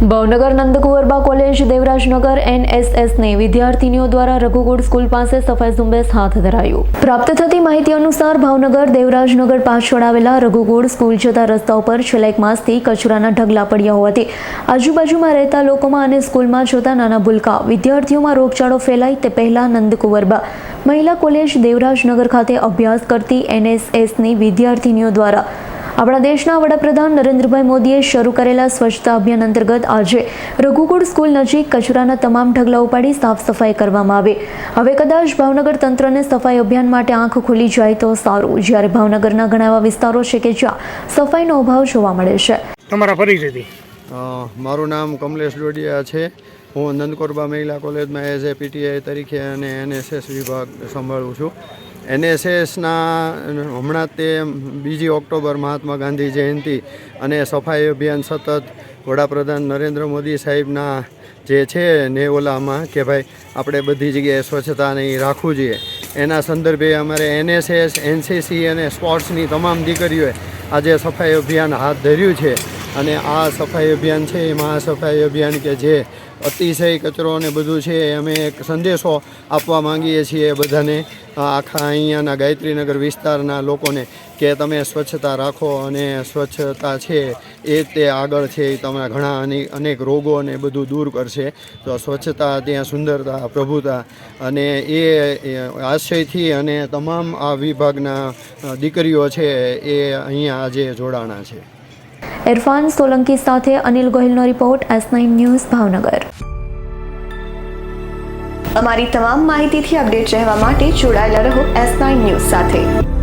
Bhavnagar Nandkunvarba college Devrajnagar એનએસએસને વિદ્યાર્થીનીઓ દ્વારા રઘુકુળ સ્કૂલ પાસે સફાઈ ઝુંબેશ હાથ ધરાયું. પ્રાપ્ત થતી માહિતી અનુસાર ભાવનગર દેવરાજનગર પાછળ આવેલા રઘુકુળ સ્કૂલ જતા રસ્તા ઉપર છેલ્લા એક માસથી કચરાના ઢગલા પડ્યા હોવાથી આજુબાજુમાં રહેતા લોકોમાં અને સ્કૂલમાં જોતા નાના ભૂલકા. વિદ્યાર્થીઓમાં રોગચાળો ફેલાય તે પહેલા નંદકુંવરબા મહિલા કોલેજ દેવરાજનગર ખાતે અભ્યાસ કરતી એનએસએસની વિદ્યાર્થીનીઓ દ્વારા આપણા દેશના વડાપ્રધાન નરેન્દ્રભાઈ મોદીએ શરૂ કરેલા સ્વચ્છતા અભિયાન અંતર્ગત આજે રઘુકુળ સ્કૂલ નજીક કચરાના તમામ ઢગલા ઉપાડી સાફ સફાઈ કરવામાં આવે. હવે કદાચ ભાવનગર તંત્રને સફાઈ અભિયાન માટે આંખ ખુલી જાય તો સારું જ્યારે ભાવનગરના ઘણા એવા વિસ્તારો છે કે જ્યાં સફાઈનો અભાવ જોવા મળે છે. તમારા પરિચયથી. મારું નામ કમલેશ ડોડિયા છે. હું નંદકોરબા મહિલા કોલેજમાં એઝ એ પીટીઆઈ તરીકે અને એનએસએસ વિભાગ સંભાળું છું. એનએસએસના હમણાં તે બીજી ઓક્ટોબર મહાત્મા ગાંધી જયંતિ અને સફાઈ અભિયાન સતત વડાપ્રધાન નરેન્દ્ર મોદી સાહેબના જે છે ને ઓલામાં કે ભાઈ આપણે બધી જગ્યાએ સ્વચ્છતાને રાખવું જોઈએ. એના સંદર્ભે અમારે એનએસએસ એનસીસી અને સ્પોર્ટ્સની તમામ દીકરીઓએ આજે સફાઈ અભિયાન હાથ ધર્યું છે. અને આ સફાઈ અભિયાન છે એ મહાસફાઈ અભિયાન કે જે અતિશય કચરો ને બધું છે અમે એક સંદેશો આપવા માંગીએ છીએ બધાને. આખા અહીંયાના ગાયત્રીનગર વિસ્તારના લોકોને કે તમે સ્વચ્છતા રાખો અને સ્વચ્છતા છે, એ તે આગળ છે, એ તમારા ઘણા અનેક રોગો અને બધું દૂર કરશે. તો સ્વચ્છતા, ત્યાં સુંદરતા, પ્રભુતા અને એ આશયથી અને તમામ આ વિભાગના દીકરીઓ છે, એ અહીંયા આજે જોડાણા છે. ઇરફાન સોલંકી સાથે Anil ગોહિલનો report S nine news Bhavnagar. અમારી તમામ માહિતીથી અપડેટ રહેવા માટે જોડાયેલા રહો એસ નાઇન ન્યૂઝ સાથે.